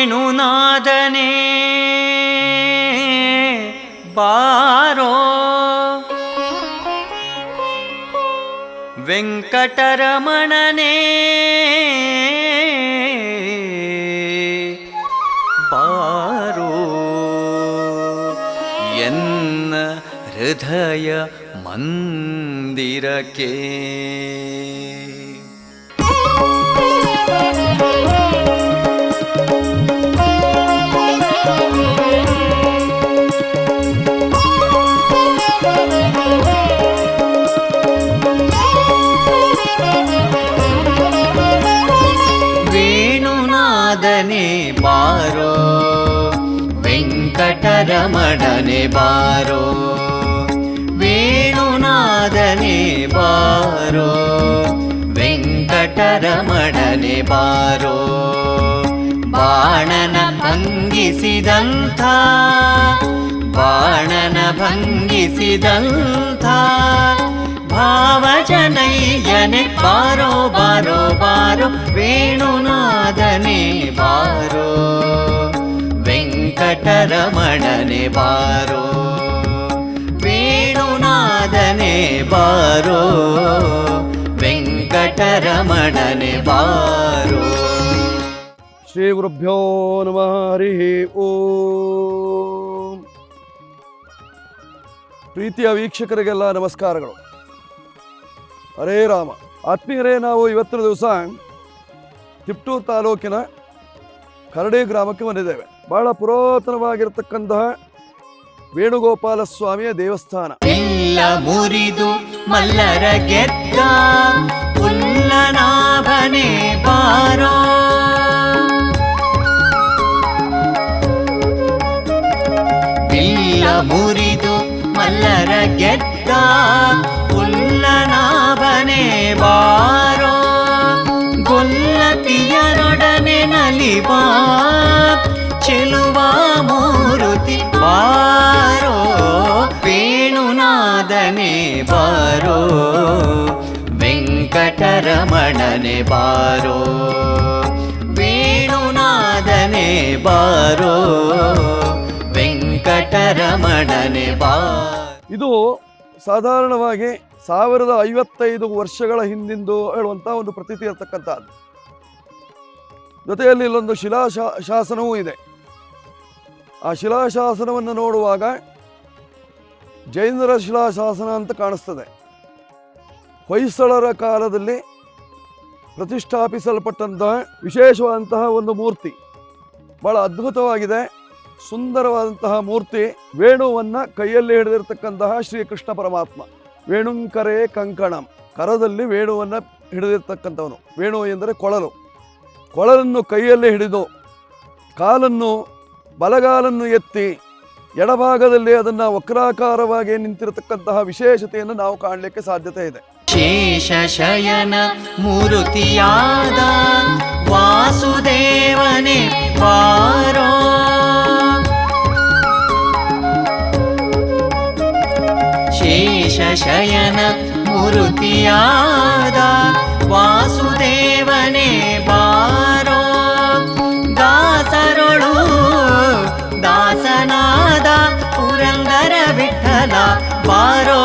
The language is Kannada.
ವೇಣುನಾದನೇ ಬಾರೋ. ವೆಂಕಟರಮಣನೇ ಬಾರೋ. ಎನ್ನ ಹೃದಯ ಮಂದಿರಕ್ಕೆ. ವೆಂಕಟರಮಣನೆ ಬಾರೋ. ವೇಣುನಾದನೆ ಬಾರೋ. ವೆಂಕಟರಮಣನೆ ಬಾರೋ. ಬಾಣನ ಭಂಗಿಸಿದಂಥ ಬಾಣನ ಭಂಗಿಸಿದಂಥ. ಭಾವಜನಯ್ಯನೆ ಬಾರೋ ಬಾರೋ ಬಾರೋ. ವೇಣುನಾದನೆ ಬಾರೋ. ವೆಂಕಟರಮಣನೆ ಬಾರೋ, ವೇಣುನಾದನೆ ಬಾರೋ, ವೆಂಕಟರಮಣನೆ ಬಾರೋ. ಶ್ರೀ ಗುರುಭ್ಯೋ ನಮಃ, ಹರಿ ಓ. ಪ್ರೀತಿಯ ವೀಕ್ಷಕರಿಗೆಲ್ಲ ನಮಸ್ಕಾರಗಳು. ಹರೇ ರಾಮ. ಆತ್ಮೀಯರೇ, ನಾವು ಇವತ್ತಿನ ದಿವಸ ತಿಪ್ಟೂರು ತಾಲೂಕಿನ ಕರಡಿ ಗ್ರಾಮಕ್ಕೆ ಬಂದಿದ್ದೇವೆ. ಬಹಳ ಪುರಾತನವಾಗಿರತಕ್ಕಂತಹ ವೇಣುಗೋಪಾಲ ಸ್ವಾಮಿಯ ದೇವಸ್ಥಾನ. ಎಲ್ಲ ಮುರಿದು ಮಲ್ಲರ ಗೆದ್ದ ಪುಲ್ಲನಾಭನೆ ಬಾರೋ ಬಿಲ್ಲ ಮುರಿದು ಮಲ್ಲರ ಗೆದ್ದ ಪುಲ್ಲನಾಭನೆ ಬಾರೋ ಗೊಲ್ಲತಿಯರೊಡನೆ ನಲಿಬಾ ವೆಂಕಟರಮಣನೆ ಬಾರೋ. ವೇಣುನಾದನೆ ಬಾರೋ. ವೆಂಕಟರಮಣನೆ ಬಾ. ಇದು ಸಾಧಾರಣವಾಗಿ ಸಾವಿರದ ಐವತ್ತೈದು ವರ್ಷಗಳ ಹಿಂದಿಂದು ಹೇಳುವಂಥ ಒಂದು ಪ್ರತೀತಿ ಇರತಕ್ಕಂಥದ್ದು. ಜೊತೆಯಲ್ಲಿ ಇಲ್ಲೊಂದು ಶಿಲಾ ಶಾಸನವೂ ಇದೆ. ಆ ಶಿಲಾಶಾಸನವನ್ನು ನೋಡುವಾಗ ಜೈನರ ಶಿಲಾಶಾಸನ ಅಂತ ಕಾಣಿಸ್ತದೆ. ಹೊಯ್ಸಳರ ಕಾಲದಲ್ಲಿ ಪ್ರತಿಷ್ಠಾಪಿಸಲ್ಪಟ್ಟಂತಹ ವಿಶೇಷವಾದಂತಹ ಒಂದು ಮೂರ್ತಿ. ಬಹಳ ಅದ್ಭುತವಾಗಿದೆ. ಸುಂದರವಾದಂತಹ ಮೂರ್ತಿ ವೇಣುವನ್ನು ಕೈಯಲ್ಲಿ ಹಿಡಿದಿರ್ತಕ್ಕಂತಹ ಶ್ರೀಕೃಷ್ಣ ಪರಮಾತ್ಮ. ವೇಣುಂಕರೇ ಕಂಕಣಂ. ಕರದಲ್ಲಿ ವೇಣುವನ್ನು ಹಿಡಿದಿರ್ತಕ್ಕಂಥವನು. ವೇಣು ಎಂದರೆ ಕೊಳಲು. ಕೊಳಲನ್ನು ಕೈಯಲ್ಲಿ ಹಿಡಿದು ಕಾಲನ್ನು, ಬಲಗಾಲನ್ನು ಎತ್ತಿ ಎಡಭಾಗದಲ್ಲಿ ಅದನ್ನು ವಕ್ರಾಕಾರವಾಗಿ ನಿಂತಿರತಕ್ಕಂತಹ ವಿಶೇಷತೆಯನ್ನು ನಾವು ಕಾಣಲಿಕ್ಕೆ ಸಾಧ್ಯತೆ ಇದೆ. ಶಯನ ಮೂರುತಿಯಾದ ವಾಸುದೇವನೆ ಬಾರೋ ಶೇಷ ಶಯನ ಮೂರುತಿಯಾದ ವಾಸುದೇವನೆ ಬಾರೋ ದಾಸರೊಳು ದಾಸನಾದ ಪುರಂದರ ವಿಠಲ ಬಾರೋ